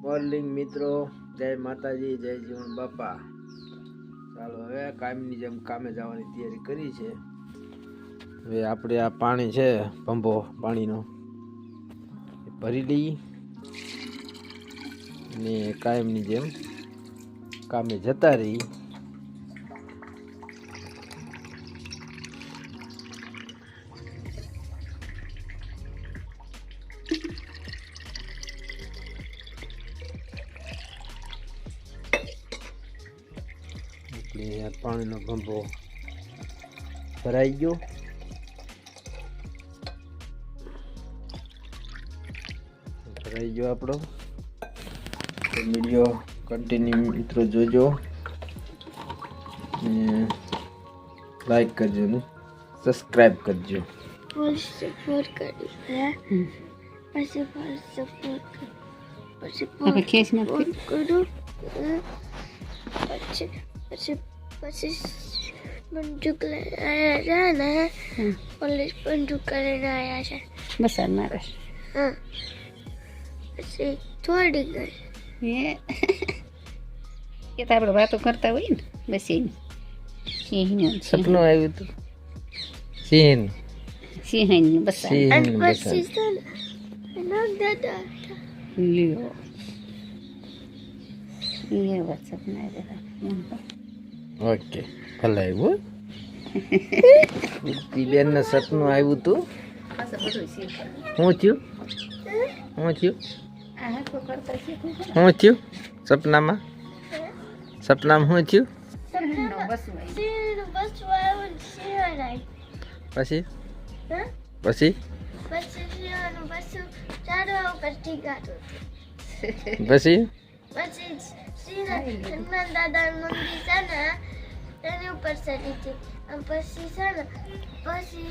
Morning મિત્રો. જય માતાજી, જય જીવન બાપા. ચાલો, હવે કામની જેમ કામે જવાની તૈયારી કરી છે. હવે આપણે આ પાણી છે પંપો પાણીનો. ભરી લઈએ ને કાયમની જેમ કામે જતા રહી. આ પાણીનો પંપો ભરાઈ ગયો. ભરાઈ ગયો આપણો. તો વીડિયો કન્ટિન્યુ મિત્રો જોજો. ને લાઈક કરજો ને. સબસ્ક્રાઈબ કરજો. ફૂલ સપોર્ટ કરી પછી ફૂલ સપોર્ટ પછી? પછી પછી લઈને આવ્યા ને. પોલીસ બંદૂક કરીને આવ્યા છે. બસાર મારે. હા. પછી થોડી ગઈ એ એ તો આપણે વાતો કરતા હોય ને બસ એ સિંહ. સપનું આવ્યું હતું. સિંહ. સિંહ બસાર પછી દાદા લ્યો. એ વાત સપના ઓકે ભલે આવ્યું બેન ને સપનું આવ્યું તું. શું થયું? શું થયું? શું થયું? સપનામાં? સપનામાં શું થયું. પછી? પછી? પછી? પછી શ્રી હનુમાન દાદાનું મંદિર છે ને એની ઉપર ચડી હતી અને પછી છે ને પછી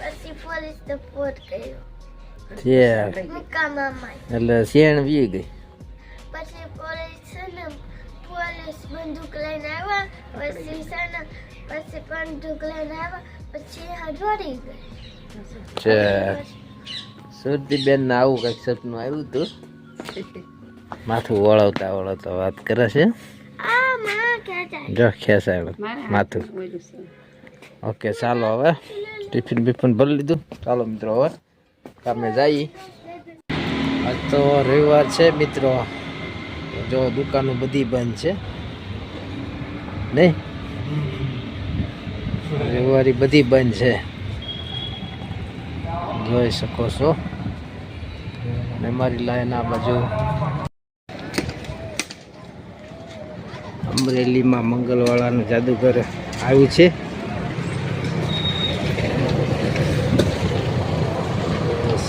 પછી પોલીસ ફોન કર્યો એટલે શેણ વી ગઈ. પછી પોલીસ છે ને પોલીસ બંદૂક લઈને આવ્યા પછી છે ને પછી બંદૂક લઈને આવ્યા પછી હજવાડી ગઈ છે સુરતી બેન ને આવું કઈ સપનું આવ્યું હતું? માથું વળાવતા વળાવતા વાત કરે છે? આ માં ક્યાં જાય જો મારા માથું. ઓકે ચાલો હવે. ટિફિન બિફિન ભરી લીધું. ચાલો મિત્રો હવે કામે જઈએ. આજ તો રવિવાર છે મિત્રો. જો દુકાનો બધી બંધ છે. નહીં? રવિવારી બધી બંધ છે. જોઈ શકો છો. ને મારી લાઈન આ બાજુ અમરેલીમાં મંગલવાળાનું જાદુગર આવ્યું છે.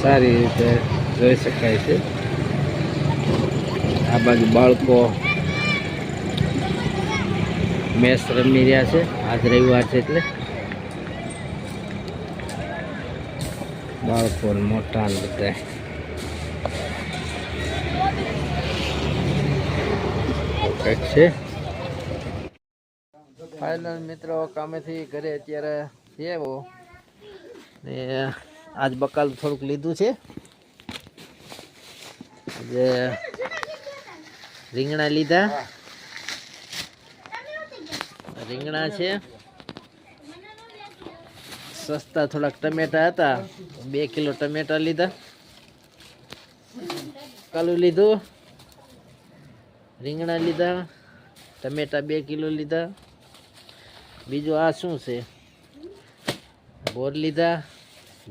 સારી રીતે જોઈ શકાય છે. આ બાજુ બાળકો મેચ રમી રહ્યા છે. આજ રવિવાર છે એટલે. બાળકો મોટા બધા. કંઈક છે. ફાઇનલ મિત્રો કામેથી ઘરે અત્યારે એવો ને આજ બકાલ થોડુંક લીધું છે. જે રીંગણા લીધા. રીંગણા છે. સસ્તા થોડાક ટમેટા હતા. બે કિલો ટમેટા લીધા. કાલું લીધું. રીંગણા લીધા. ટમેટા બે કિલો લીધા. બીજું આ શું છે? બોર લીધા,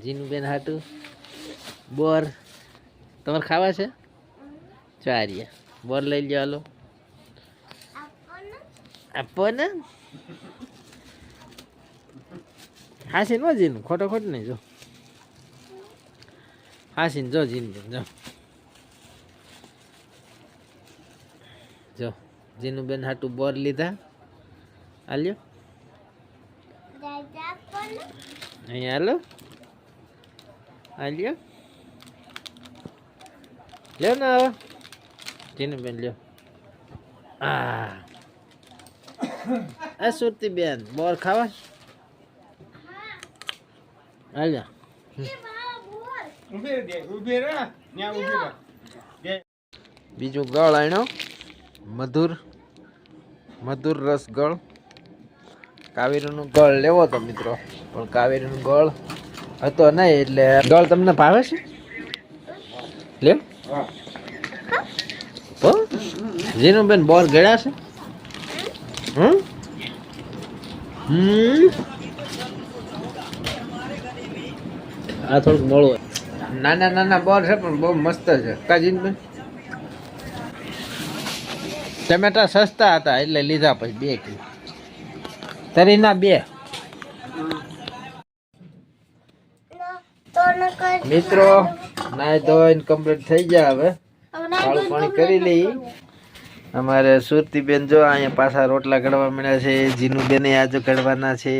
જીનુબેન હાટું, બોર. તમારે ખાવા છે? ચારિયા બોર લઈ લ્યો, હાલો. આપો ને હાસી નો જીનું? ખોટો ખોટ નહીં જો. હાસીને જો જીનુબેન, જો. જો. જીનુબેન હાટું બોર લીધા. આલ્યો અહીંયા હાલો. હાલ્યો. લ્યો ને હવે. જીનુબેન, લ્યો. આ. આ સુરતી બેન બોર ખાવા? હાલ્યા. બીજું ગળ આણ્યો મધુર મધુર રસ ગળ. કાવેરીનું ગળ લેવો તો મિત્રો. પણ કાવેરીનું ગળ હતો નહીં એટલે ગળ તમને ભાવે છે? લે તો જીનું બેન બોર ગળ્યા છે? હમ? આ થોડુંક મોળું. નાના નાના બોર છે પણ બહુ મસ્ત છે. કાજીન બેન ટમેટા સસ્તા હતા એટલે લીધા પછી બે કિલો. તરીના બે. મિત્રો નાય ધોઈને કમ્પ્લીટ થઈ ગયા હવે. કાળું પાણી કરી લઈ. અમારે સુરતી બેન જો અહીંયા પાછા રોટલા ઘડવા મળ્યા છે જીનું બેને આજે ઘડવાના છે.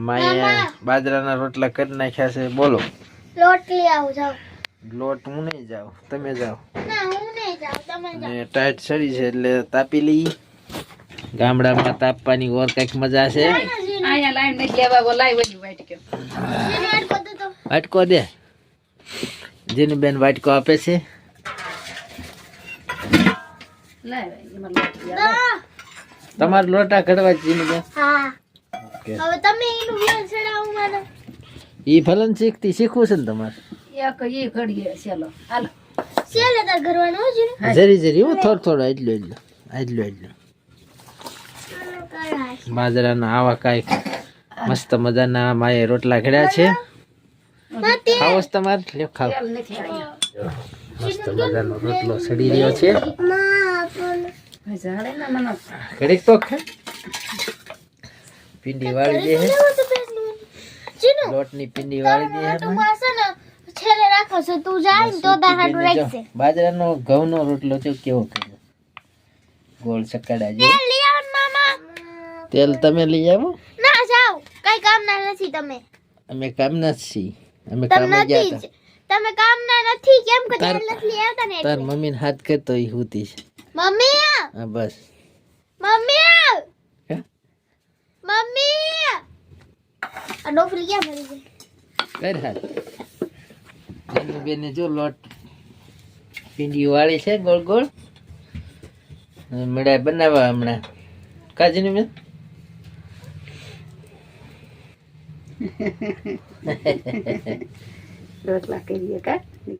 અમારે અહીંયા બાજરાના રોટલા કરી નાખ્યા છે. બોલો. લોટ લઈ આવું જાવ લોટ હું નહીં જાઉં? તમે જાઓ. ના હું નહીં જાઉં તમે જાઓ. ને ટાઈટ સડી છે એટલે તાપી લઈ. ગામડામાં તાપવાની ઓર કંઈક મજા છે? વાટકો દે. જીનુબેન વાટકો આપે છે. તમારે લોટા ઘડવા જીનુબેન? જીનું બેન હા. ઓકે. હવે તમે એનું વ્યાજ ચડાવું મને. ઈ ફલન શીખતી શીખવું છે ને તમારે? જરી જરી હું થોડું થોડું એટલું એટલું એટલું એટલું બાજરાના આવા કાંઈક મસ્ત મજાના માએ રોટલા ઘડ્યા છે. ખાવો તમારે? લ્યો ખાવ મસ્ત મજાનો રોટલો સડી રહ્યો છે. માં પણ ભાઈ ઝાડે ના મને. ઘડીક તો પિંડી વાળી દે હે. લોટની પિંડી વાળી દે હે તું માસે ને છેલ્લે રાખો છો તું જાય ને તો તાર હાટું બેને જો, રાખશે બાજરાનો ઘઉંનો રોટલો છે કેવો કર્યો. ગોળ ચકડા જે તેલ લઈ આવો ને મામા તેલ તમે લઈ આવો. ના જાઓ. કઈ કામ ના નથી તમે. અમે કામના છીએ અમે કામે ગયા નથી હતા. તમે કામ ના નથી. કેમ કે તેલ નથી આવતા ને તાર મમ્મી ને હાથ કરતો ઈ હુતી છે. મમ્મી હા બસ. મમ્મી મમ્મી આ ડોફલી ક્યાં ભરી છે? કર હાથ જેનું બેને જો લોટ પીંડી વાળી છે ગોળ ગોળ. મડાઈ બનાવવા હમણાં. કાજની બેન રોટલા કરીએ કા?